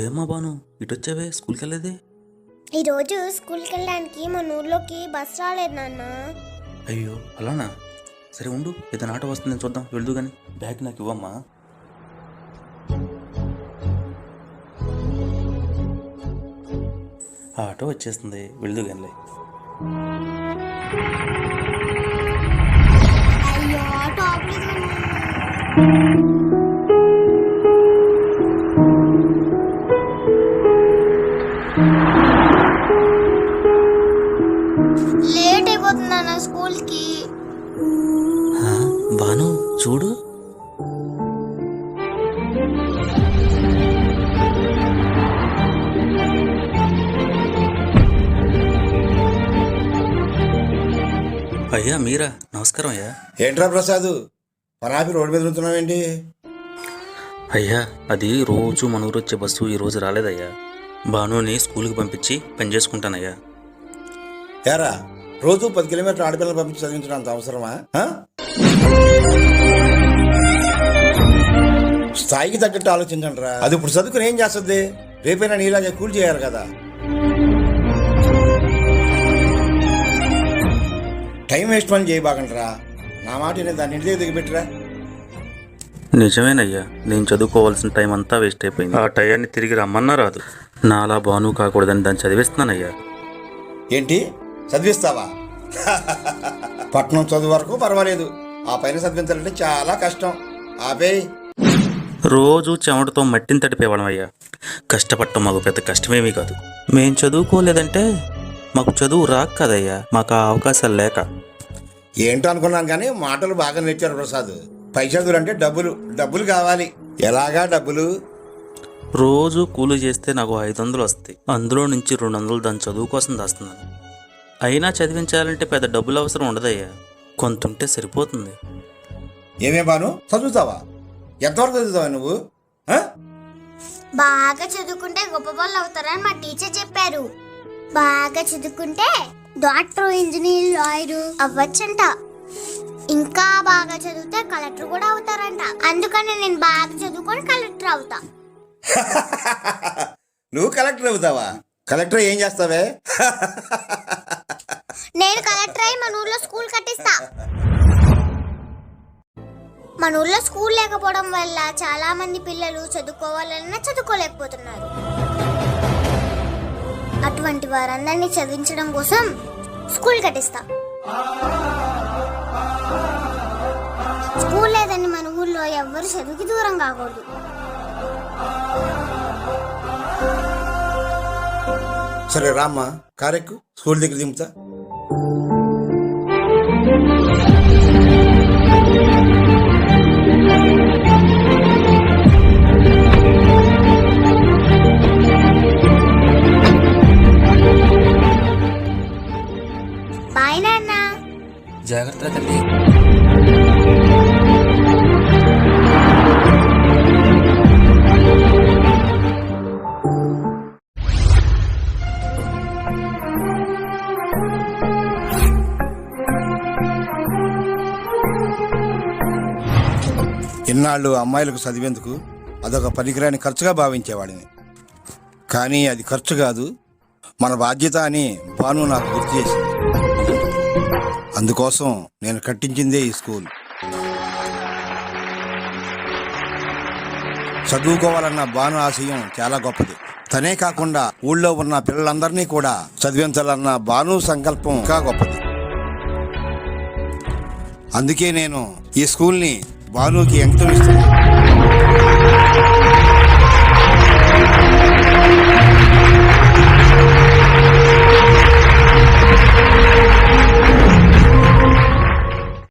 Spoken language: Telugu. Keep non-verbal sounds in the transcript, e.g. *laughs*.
ఏమా బాను ఇటు వచ్చావే స్కూల్కి వెళ్ళేది ఈరోజు స్కూల్కి వెళ్ళడానికి మన ఊర్లోకి బస్ రాలేదు నాన్న. అయ్యో అలానా? సరే ఉండు ఏదైనా ఆటో వస్తుందని చూద్దాం వెళ్దు కానీ బ్యాగ్ నాకు ఇవ్వమ్మా. ఆ ఆటో వచ్చేస్తుంది వెళ్దు కానీ అయ్యో టాప్ లేదు చూడు. అయ్యా మీరా? నమస్కారం అయ్యా. ఏంట్రా ప్రసాద్? పనాపి రోడ్డు మీద ఉంటున్నావేంటి? అయ్యా అది రోజు మన ఊరు వచ్చే బస్సు ఈ రోజు రాలేదయ్యా. బానుని స్కూల్కి పంపించి పని చేసుకుంటానయ్యా. ఏరా రోజు పది కిలోమీటర్లు ఆడపిల్లలు పంపించి చదివించడం అంత అవసరమా? స్థాయికి తగ్గట్టు ఆలోచించండి రా అది ఇప్పుడు చదువుకుని ఏం చేస్తుంది? రేపైనా నీలాగే కూల్ చేయాలి కదా. టైం వేస్ట్ పని చేయబాకండి నా మాట నేను దాన్ని ఇంటి దగ్గర దిగబెట్టరా నిజమేనయ్యా నేను చదువుకోవాల్సిన టైం అంతా వేస్ట్ అయిపోయింది. ఆ టయాన్ని తిరిగి రమ్మన్నా రాదు నాలా బాను కాకూడదని దాన్ని చదివిస్తున్నానయ్యా. ఏంటి? చదివిస్తావా? పట్నం చదువు వరకు పర్వాలేదు. ఆ పైన చదివించాలంటే చాలా కష్టం. ఆపే రోజు చెమటతో మట్టిని తడిపేవాళ్ళం అయ్యా. కష్టపడటం మాకు పెద్ద కష్టమేమీ కాదు. మేం చదువుకోలేదంటే మాకు చదువు రాక కదయ్యా. మాకు ఆ అవకాశాలు లేక. ఏంటో అనుకున్నాను కానీ మాటలు బాగా నేర్చారు ప్రసాద్. పై చదువులు అంటే డబ్బులు డబ్బులు కావాలి. ఎలాగా డబ్బులు? రోజు కూలి చేస్తే నాకు ఐదు వందలు వస్తాయి. అందులో నుంచి రెండు వందలు దాని చదువు కోసం దాస్తున్నాను. అయినా చదివించాలంటే పెద్ద డబ్బులు అవసరం ఉండదయ్యా. కొంత ఉంటే సరిపోతుంది. ఏమే బాను? చదువుతావా? ఎంతవరకు చదువుతావా నువ్వు? బాగా చదువుకుంటే గొప్ప వాళ్ళు అవుతారని మా టీచర్ చెప్పారు. బాగా చదువుకుంటే డాక్టర్ ఇంజనీర్ లాయర్ అవ్వచ్చంట. ఇంకా బాగా చదివితే కలెక్టర్ కూడా అవుతారంట. అందుకని నేను బాగా చదువుకొని కలెక్టర్ అవుతా. *laughs* నువ్వు కలెక్టర్ అవుతావా? కలెక్టర్ ఏం చేస్తావే? నేను కలెక్టర్ అయి మన ఊర్లో స్కూల్ కట్టిస్తా. *laughs* మన ఊళ్ళో స్కూల్ లేకపోవడం వల్ల చాలా మంది పిల్లలు చదువుకోవాలన్నా చదువుకోలేకపోతున్నారు. అటువంటి వారందరినీ చదివించడం కోసం స్కూల్ కట్టిస్తా. స్కూల్ లేదని మన ఊళ్ళో ఎవ్వరు చదువుకి దూరం కాకూడదు. సరే రామ్మా కారెక్కు స్కూల్ దగ్గర దింపుతా. బాయ్ నాన్న. జాగ్రత్త తల్లి. ఇన్నాళ్ళు అమ్మాయిలకు చదివేందుకు అదొక పనికిరాని ఖర్చుగా భావించేవాడిని. కానీ అది ఖర్చు కాదు మన బాధ్యత అని భాను నాకు గుర్తు చేసింది. అందుకోసం నేను కట్టించిందే ఈ స్కూల్. చదువుకోవాలన్న బాను ఆశయం చాలా గొప్పది. తనే కాకుండా ఊళ్ళో ఉన్న పిల్లలందరినీ కూడా చదివించాలన్న బాను సంకల్పం ఇంకా గొప్పది. అందుకే నేను ఈ స్కూల్ని బానుకి ఎంతో ఇస్తున్నాను